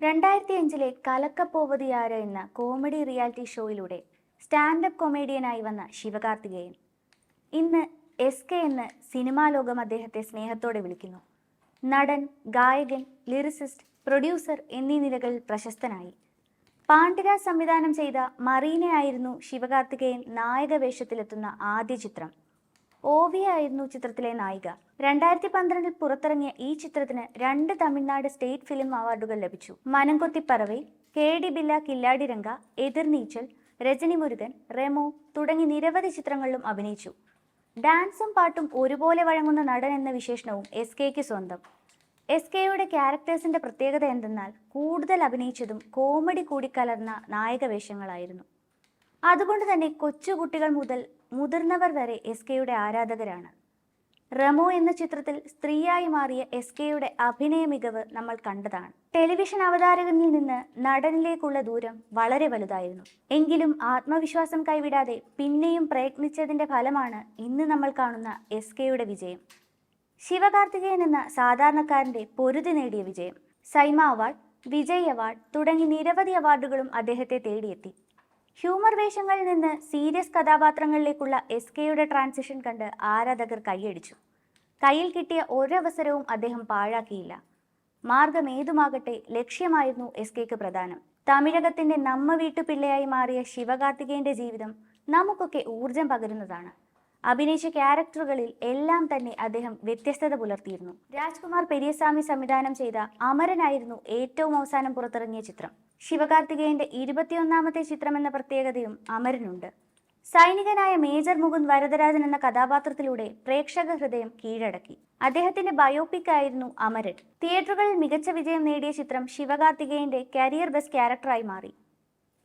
രണ്ടായിരത്തി അഞ്ചിലെ കലക്കപ്പോവതിയാര എന്ന കോമഡി റിയാലിറ്റി ഷോയിലൂടെ സ്റ്റാൻഡപ്പ് കൊമേഡിയനായി വന്ന ശിവകാർത്തികേയൻ. ഇന്ന് എസ് കെ എന്ന് സിനിമാ ലോകം അദ്ദേഹത്തെ സ്നേഹത്തോടെ വിളിക്കുന്നു. നടൻ ഗായകൻ ലിറിസിസ്റ്റ് പ്രൊഡ്യൂസർ എന്നീ നിലകളിൽ പ്രശസ്തനായി. പാണ്ഡ്യരാജ് സംവിധാനം ചെയ്ത മറീനയായിരുന്നു ശിവകാർത്തികേയൻ നായക വേഷത്തിലെത്തുന്ന ആദ്യ ചിത്രം. ഓവിയ ആയിരുന്നു ചിത്രത്തിലെ നായിക. രണ്ടായിരത്തി പന്ത്രണ്ടിൽ പുറത്തിറങ്ങിയ ഈ ചിത്രത്തിന് രണ്ട് തമിഴ്നാട് സ്റ്റേറ്റ് ഫിലിം അവാർഡുകൾ ലഭിച്ചു. മനംകൊത്തിപ്പറവൈ കെ ഡി ബില്ല കില്ലാടിരംഗ എതിർനീച്ചൽ രജനി മുരുകൻ റെമോ തുടങ്ങി നിരവധി ചിത്രങ്ങളിലും അഭിനയിച്ചു. ഡാൻസും പാട്ടും ഒരുപോലെ വഴങ്ങുന്ന നടൻ എന്ന വിശേഷണവും എസ് കെക്ക് സ്വന്തം. എസ് കെയുടെ ക്യാരക്ടേഴ്സിന്റെ പ്രത്യേകത എന്തെന്നാൽ കൂടുതൽ അഭിനയിച്ചതും കോമഡി കൂടിക്കലർന്ന നായക വേഷങ്ങളായിരുന്നു. അതുകൊണ്ട് തന്നെ കൊച്ചുകുട്ടികൾ മുതൽ മുതിർന്നവർ വരെ എസ് കെയുടെ ആരാധകരാണ്. റമോ എന്ന ചിത്രത്തിൽ സ്ത്രീയായി മാറിയ എസ് കെയുടെ അഭിനയ മികവ് നമ്മൾ കണ്ടതാണ്. ടെലിവിഷൻ അവതാരകനിൽ നിന്ന് നടനിലേക്കുള്ള ദൂരം വളരെ വലുതായിരുന്നു. എങ്കിലും ആത്മവിശ്വാസം കൈവിടാതെ പിന്നെയും പ്രയത്നിച്ചതിന്റെ ഫലമാണ് ഇന്ന് നമ്മൾ കാണുന്ന എസ് കെയുടെ വിജയം. ശിവകാർത്തികേയൻ എന്ന സാധാരണക്കാരന്റെ പൊരുതി നേടിയ വിജയം. സൈമ അവാർഡ് വിജയ് അവാർഡ് തുടങ്ങി നിരവധി അവാർഡുകളും അദ്ദേഹത്തെ തേടിയെത്തി. ഹ്യൂമർ വേഷങ്ങളിൽ നിന്ന് സീരിയസ് കഥാപാത്രങ്ങളിലേക്കുള്ള എസ് കെയുടെ ട്രാൻസിഷൻ കണ്ട് ആരാധകർ കൈയടിച്ചു. കയ്യിൽ കിട്ടിയ ഒരവസരവും അദ്ദേഹം പാഴാക്കിയില്ല. മാർഗം ഏതുമാകട്ടെ ലക്ഷ്യമായിരുന്നു എസ് കെക്ക് പ്രധാനം. തമിഴകത്തിന്റെ നമ്മ വീട്ടു പിള്ളയായി മാറിയ ശിവകാർത്തികേയന്റെ ജീവിതം നമുക്കൊക്കെ ഊർജം പകരുന്നതാണ്. അഭിനയിച്ച ക്യാരക്ടറുകളിൽ എല്ലാം തന്നെ അദ്ദേഹം വ്യത്യസ്തത പുലർത്തിയിരുന്നു. രാജ്കുമാർ പെരിയസ്വാമി സംവിധാനം ചെയ്ത അമരനായിരുന്നു ഏറ്റവും അവസാനം പുറത്തിറങ്ങിയ ചിത്രം. ശിവകാർത്തികേയന്റെ ഇരുപത്തിയൊന്നാമത്തെ ചിത്രം എന്ന പ്രത്യേകതയും അമരനുണ്ട്. സൈനികനായ മേജർ മുകുന്ദ് വരദരാജൻ എന്ന കഥാപാത്രത്തിലൂടെ പ്രേക്ഷക ഹൃദയം കീഴടക്കി. അദ്ദേഹത്തിന്റെ ബയോപിക് ആയിരുന്നു അമരൻ. തിയേറ്ററുകളിൽ മികച്ച വിജയം നേടിയ ചിത്രം ശിവകാർത്തികേയന്റെ കരിയർ ബെസ്റ്റ് ക്യാരക്ടറായി മാറി.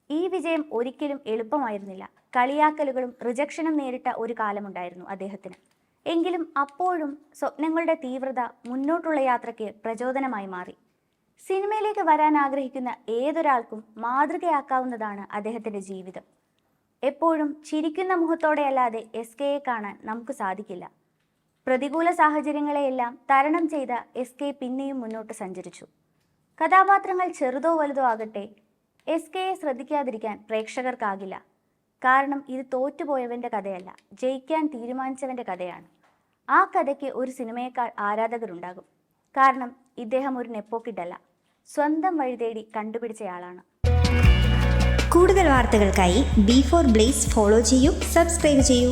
ഈ വിജയം ഒരിക്കലും എളുപ്പമായിരുന്നില്ല. കളിയാക്കലുകളും റിജക്ഷനും നേരിട്ട ഒരു കാലമുണ്ടായിരുന്നു അദ്ദേഹത്തിന്. എങ്കിലും അപ്പോഴും സ്വപ്നങ്ങളുടെ തീവ്രത മുന്നോട്ടുള്ള യാത്രയ്ക്ക് പ്രചോദനമായി മാറി. സിനിമയിലേക്ക് വരാൻ ആഗ്രഹിക്കുന്ന ഏതൊരാൾക്കും മാതൃകയാക്കാവുന്നതാണ് അദ്ദേഹത്തിന്റെ ജീവിതം. എപ്പോഴും ചിരിക്കുന്ന മുഖത്തോടെയല്ലാതെ എസ് കെയെ കാണാൻ നമുക്ക് സാധിക്കില്ല. പ്രതികൂല സാഹചര്യങ്ങളെയെല്ലാം തരണം ചെയ്ത എസ് കെ പിന്നെയും മുന്നോട്ട് സഞ്ചരിച്ചു. കഥാപാത്രങ്ങൾ ചെറുതോ വലുതോ ആകട്ടെ എസ് കെയെ ശ്രദ്ധിക്കാതിരിക്കാൻ പ്രേക്ഷകർക്കാകില്ല. കാരണം ഇത് തോറ്റുപോയവന്റെ കഥയല്ല ജയിക്കാൻ തീരുമാനിച്ചവന്റെ കഥയാണ്. ആ കഥയ്ക്ക് ഒരു സിനിമയേക്കാൾ ആരാധകരുണ്ടാകും. കാരണം ഇദ്ദേഹം ഒരു നെപ്പോക്കിട്ടല്ല. സ്വന്തം വഴി തേടി കണ്ടുപിടിച്ചയാളാണ്. കൂടുതൽ വാർത്തകൾക്കായി ബി ഫോർ ബ്ലേസ് ഫോളോ ചെയ്യൂ സബ്സ്ക്രൈബ് ചെയ്യൂ.